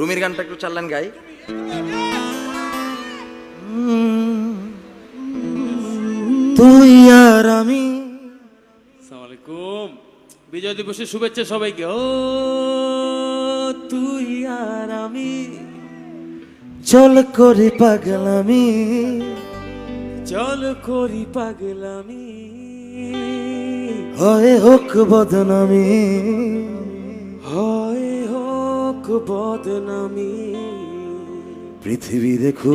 রুমির গানটা একটু চাললেন গাই। তুই আর আমি। আসসালামু আলাইকুম। বিজয় দিবসের শুভেচ্ছা সবাইকে। ও তুই আর আমি। চল করে পাগলামি। চল করি পাগলামি। হয় হোক বদনামি। হয় হোক বদনামি। পৃথিবী দেখো।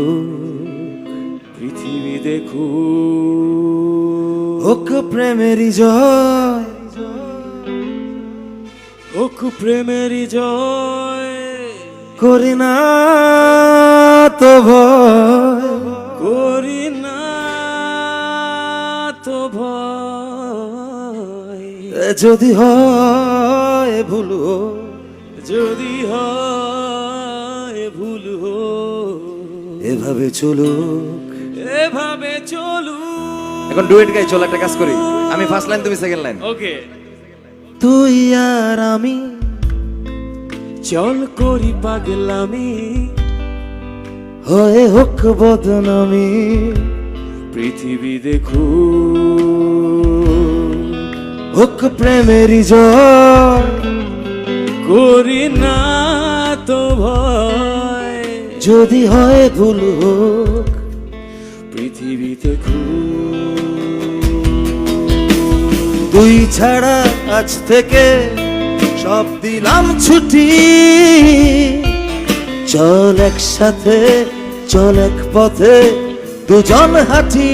পৃথিবী দেখো। হোক প্রেমেরই জয়। হোক প্রেমেরই জয়। করি না তো ভয়। করি না তো ভয়। যদি হয় ভুলো যদি হয় ভুল হো এভাবে চলুক। এভাবে চলু এখন ডুয়েট গাই চল একটা কাজ করি। আমি ফার্স্ট লাইন তুমি সেকেন্ড লাইন ওকে। তুই আর আমি। চল করি পাগলামি। হয়ে হোক বদনামি। পৃথিবী দেখু হোক প্রেমেরই জয় করি না তো ভয়। যদি হয় ভুল হোক পৃথিবী দেখু তুই ছাড়া আজ থেকে সব দিলাম ছুটি। চল একসাথে চল এক পথে দুজন হাঁটি।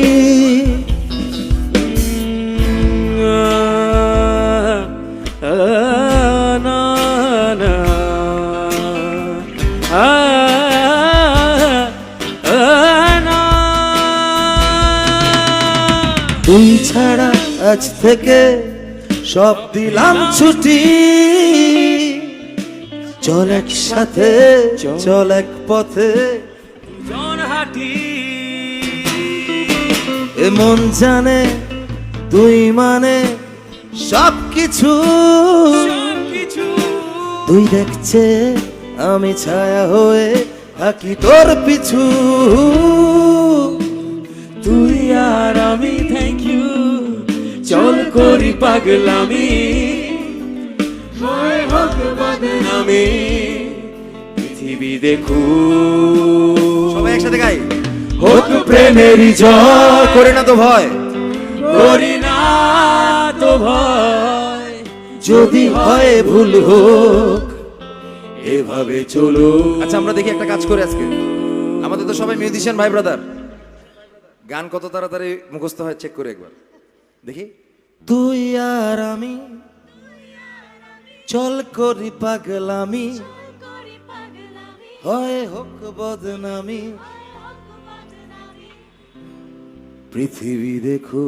তুই ছাড়া আজ থেকে সব দিলাম ছুটি। চল একসাথে, চল এক পথে। হাঁটি এ জানে, তুই মানে সব কিছু। তুই দেখছে আমি ছায়া হয়ে থাকি তোর পিছু। তুই আর আমি ইউ চল করি পাগলামি। হয় হোক বদনামি পৃথিবী দেখু। সবাই একসাথে গাই। হোক প্রেমেরই জয় করে না তো ভয়। করি না তো ভয়। যদি হয় ভুল হোক এভাবে চলো আচ্ছা আমরা দেখি একটা কাজ করে আজকে। আমাদের তো সবাই মিউজিশিয়ান ভাই ব্রাদার গান কত তাড়াতাড়ি মুখস্থ হয় চেক করে একবার। দেখি। তুই আর আমি চল করি পাগলামি। হয় হোক বদনামি। পৃথিবী দেখো।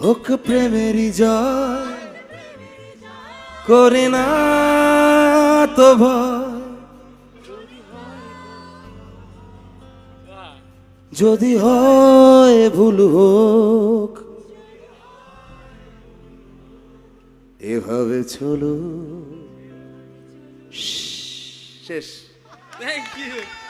হোক প্রেমেরই জয়। করে না তো ভয় যদি হয় ভুল হোক এভাবে চলো শেষ। Thank you